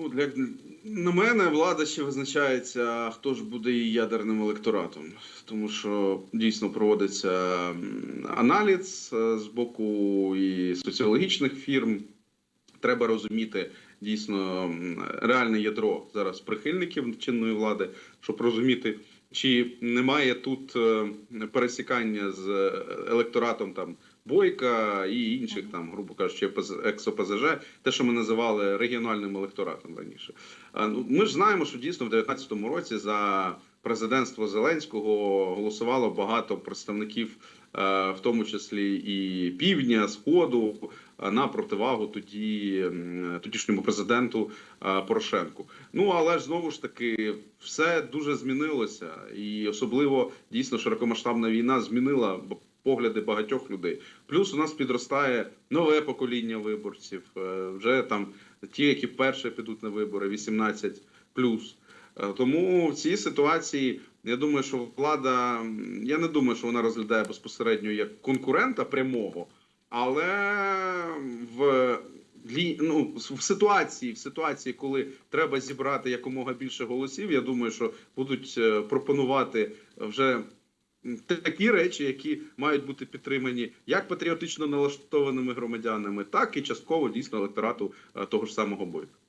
Ну, для на мене влада ще визначається, хто ж буде її ядерним електоратом, тому що дійсно проводиться аналіз е, з боку і соціологічних фірм. Треба розуміти дійсно реальне ядро зараз прихильників чинної влади, щоб розуміти, чи немає тут е, пересікання з е, електоратом там Бойка і інших там, грубо кажучи, ПЗ- екс-ОПЗЖ, те, що ми називали регіональним електоратом раніше. Ну, Ми ж знаємо, що дійсно в 2019 році за президентство Зеленського голосувало багато представників, е, в тому числі і півдня, сходу, е, на противагу тоді тодішньому президенту е, Порошенку. Ну але ж знову ж таки все дуже змінилося, і особливо дійсно широкомасштабна війна змінила погляди багатьох людей. Плюс у нас підростає нове покоління виборців. Вже там ті, які вперше підуть на вибори, 18 плюс. Е, Тому в цій ситуації я думаю, що влада я не думаю, що вона розглядає безпосередньо як конкурента прямого, але в ну, в ситуації, в ситуації, коли треба зібрати якомога більше голосів, я думаю, що будуть е, пропонувати вже такі речі, які мають бути підтримані як патріотично налаштованими громадянами, так і частково дійсно електорату е, того ж самого бойка.